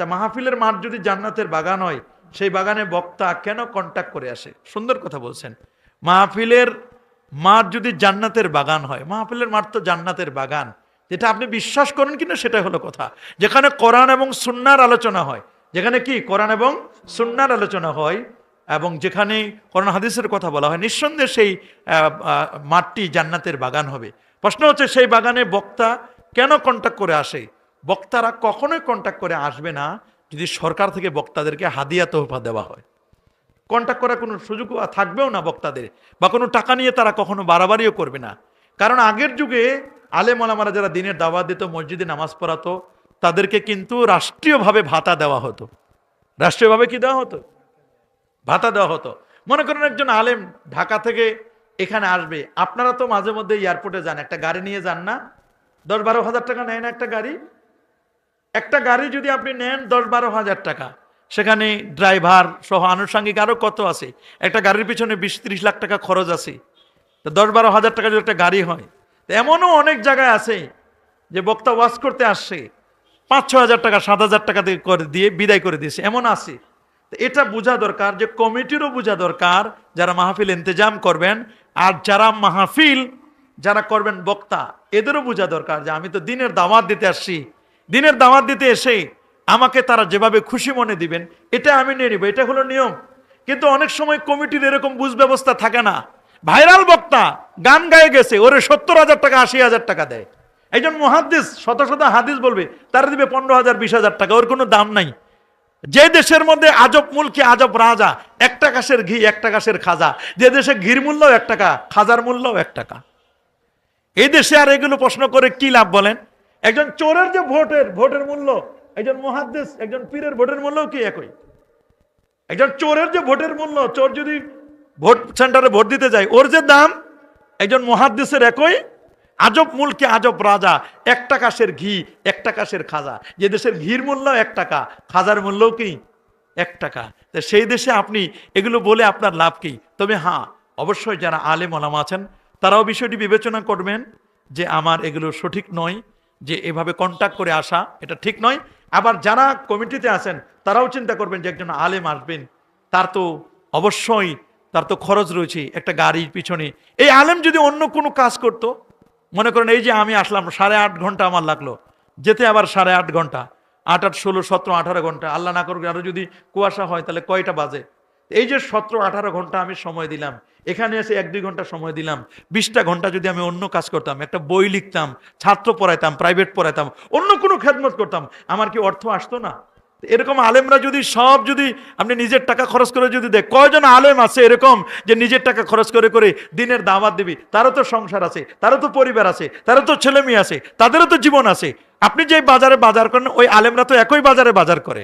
তা মাহফিলের মাঠ যদি জান্নাতের বাগান হয়, সেই বাগানে বক্তা কেন কন্ট্যাক্ট করে আসে? সুন্দর কথা বলছেন। মাহফিলের মাঠ যদি জান্নাতের বাগান হয়, মাহফিলের মাঠ তো জান্নাতের বাগান। যেটা আপনি বিশ্বাস করেন কিনা সেটা হলো কথা। যেখানে কোরআন এবং সুন্নার আলোচনা হয়, যেখানে কি? কোরআন এবং সুন্নার আলোচনা হয় এবং যেখানে কোরআন হাদিসের কথা বলা হয়, নিঃসন্দেহে সেই মাঠটি জান্নাতের বাগান হবে। প্রশ্ন হচ্ছে, সেই বাগানে বক্তা কেন কন্ট্যাক্ট করে আসে? বক্তারা কখনোই কন্ট্যাক্ট করে আসবে না যদি সরকার থেকে বক্তাদেরকে হাদিয়া তোহফা দেওয়া হয়। কন্ট্যাক্ট করার কোনো সুযোগ থাকবেও না বক্তাদের বা কোনো টাকা নিয়ে তারা কখনো বাড়াবাড়িও করবে না। কারণ আগের যুগে আলেম ওলামারা যারা দিনের দাওয়াত দিত, মসজিদে নামাজ পড়াতো, তাদেরকে কিন্তু রাষ্ট্রীয়ভাবে ভাতা দেওয়া হতো। রাষ্ট্রীয়ভাবে কি দেওয়া হতো? ভাতা দেওয়া হতো। মনে করেন একজন আলেম ঢাকা থেকে এখানে আসবে। আপনারা তো মাঝে মধ্যে এয়ারপোর্টে যান, একটা গাড়ি নিয়ে যান না? দশ বারো হাজার টাকা নেয় না একটা গাড়ি? একটা গাড়ি যদি আপনি নেন দশ বারো হাজার টাকা, সেখানে ড্রাইভার সহ আনুষঙ্গিক আরও কত আছে? একটা গাড়ির পিছনে বিশ ত্রিশ লাখ টাকা খরচ আছে। তো দশ বারো হাজার টাকা যদি একটা গাড়ি হয়, তো এমনও অনেক জায়গায় আছে যে বক্তা ওয়াশ করতে আসছে, পাঁচ ছ হাজার টাকা, সাত হাজার টাকা করে দিয়ে বিদায় করে দিয়েছে, এমন আছে। এটা বোঝা দরকার যে কমিটিরও বোঝা দরকার যারা মাহফিল ইন্তজাম করবেন আর যারা মাহফিল যারা করবেন বক্তা, এদেরও বোঝা দরকার যে আমি তো দিনের দাওয়াত দিতে আসছি দিনের দাওয়াত দিতে এসে আমাকে তারা যেভাবে খুশি মনে দিবেন, এটা আমি নিয়ে নিব, এটা হলো নিয়ম। কিন্তু অনেক সময় কমিটির এরকম বুঝ ব্যবস্থা থাকে না। ভাইরাল বক্তা গান গায়ে গেছে, ওরে সত্তর হাজার টাকা, আশি হাজার টাকা দেয়। একজন মহাদ্দিস শত শত হাদিস বলবে, তারা দিবে পনেরো হাজার, বিশ হাজার টাকা, ওর কোনো দাম নাই। যে দেশের মধ্যে আজব মুলকি, আজব রাজা, একটা কাশের ঘি, একটা কাশের খাজা। যে দেশে ঘির মূল্য এক টাকা, খাজার মূল্য এক টাকা। এই দেশে আর এগুলো প্রশ্ন করে কি লাভ বলেন? একজন চোরের যে ভোটের ভোটের মূল্য, একজন মহাদ্দেশ, একজন পীরের ভোটের মূল্য কি একই? একজন চোরের যে ভোটের মূল্য, চোর যদি ভোট সেন্টারে ভোট দিতে যায়, ওর যে দাম, একজন মহাদ্দেশের একই? আজব মূলকে আজব রাজা, এক টাকাশের ঘি, এক টাকাশের খাজা। যে দেশের ঘির মূল্য এক টাকা, খাজার মূল্য কি? এক টাকা। সেই দেশে আপনি এগুলো বলে আপনার লাভ কি? তবে হ্যাঁ অবশ্যই যারা আলেম ওলামা আছেন, তারাও বিষয়টি বিবেচনা করবেন যে আমার এগুলো সঠিক নয়। যে এভাবে কন্ট্যাক্ট করে আসা, এটা ঠিক নয়। আবার যারা কমিটিতে আছেন, তারাও চিন্তা করবেন যে একজন আলেম আসবেন। তার তো অবশ্যই, তার তো খরচ রয়েছে একটা গাড়ির পিছনে। এই আলেম যদি অন্য কোনো কাজ করত, মনে করেন এই যে আমি আসলাম, সাড়ে আট ঘণ্টা আমার লাগল। যেতে আবার সাড়ে আট ঘণ্টা, আট আট ষোলো, সতেরো, আঠারো ঘণ্টা। আল্লাহ না করুক, আরও যদি কুয়াশা হয়, তাহলে কয়টা বাজে? এই যে সতেরো, আঠারো ঘণ্টা আমি সময় দিলাম, এখানে এসে এক, দুই ঘণ্টা সময় দিলাম, বিশটা ঘণ্টা যদি আমি অন্য কাজ করতাম, একটা বই লিখতাম, ছাত্র পড়াইতাম প্রাইভেট পড়াইতাম, অন্য কোনো খেদমত করতাম, আমার কি অর্থ আসতো না? এরকম আলেমরা যদি সব যদি আপনি নিজের টাকা খরচ করে যদি দেখ, কয়জন আলেম আছে এরকম যে নিজের টাকা খরচ করে করে দিনের দাওয়াত দিবি? তারও তো সংসার আছে, তারও তো পরিবার আছে, তারও তো ছেলে মেয়ে আছে, তাদেরও তো জীবন আছে। আপনি যে বাজারে বাজার করেন, ওই আলেমরা তো একই বাজারে বাজার করে।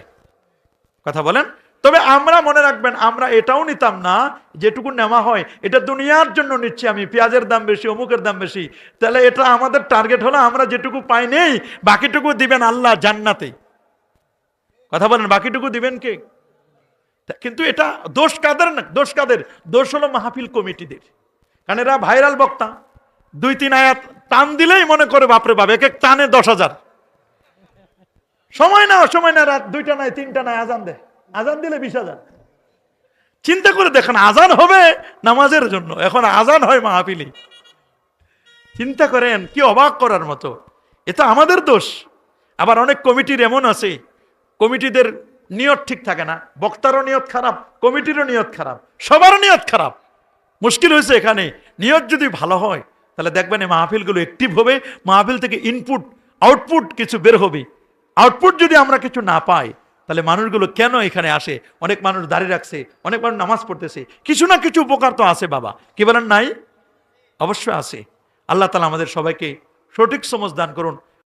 কথা বলেন? তবে আমরা মনে রাখবেন, আমরা এটাও নিতাম না, যেটুকু নেওয়া হয়। এটা দুনিয়ার জন্য নিচ্ছি আমি, পেঁয়াজের দাম বেশি, অমুকের দাম বেশি। তাহলে এটা আমাদের টার্গেট হলো, আমরা যেটুকু পাই নেই, বাকিটুকু দিবেন আল্লাহ জান্নাতে। কথা বলেন, বাকিটুকু দিবেন কে? কিন্তু এটা দোষ কাদের না? দোষ কাদের? দোষ হলো মাহফিল কমিটিদের। কারণ এরা ভাইরাল বক্তা। দুই, তিন আয়াত টান দিলেই মনে করে, বাপরে বাপ এক এক টানে দশ হাজার। সময় না সময় না, রাত দুইটা নাই, তিনটা নাই, আজান দেয় আজান দিলে বিশ হাজার চিন্তা করে দেখেন, আজান হবে নামাজের জন্য। এখন আজান হয় মাহফিলি। চিন্তা করেন, কি অবাক করার মতো। এটা আমাদের দোষ। আবার অনেক কমিটির এমন আছে। কমিটিদের নিয়ত ঠিক থাকে না। বক্তারও নিয়ত খারাপ, কমিটিরও নিয়ত খারাপ সবার নিয়ত খারাপ। মুশকিল হয়েছে এখানে। নিয়ত যদি ভালো হয়, তাহলে দেখবেন এই মাহফিলগুলো অ্যাক্টিভ হবে। মাহফিল থেকে ইনপুট আউটপুট কিছু বের হবে। আউটপুট যদি আমরা কিছু না পাই তাহলে মানুষগুলো কেন এখানে আসে? অনেক মানুষ দাঁড়িয়ে রাখছে, অনেক মানুষ নামাজ পড়তেছে। কিছু না কিছু উপকার তো আছে বাবা। কি বলেন নাই? অবশ্যই আছে। আল্লাহ তালা আমাদের সবাইকে সঠিক সমজ দান করুন।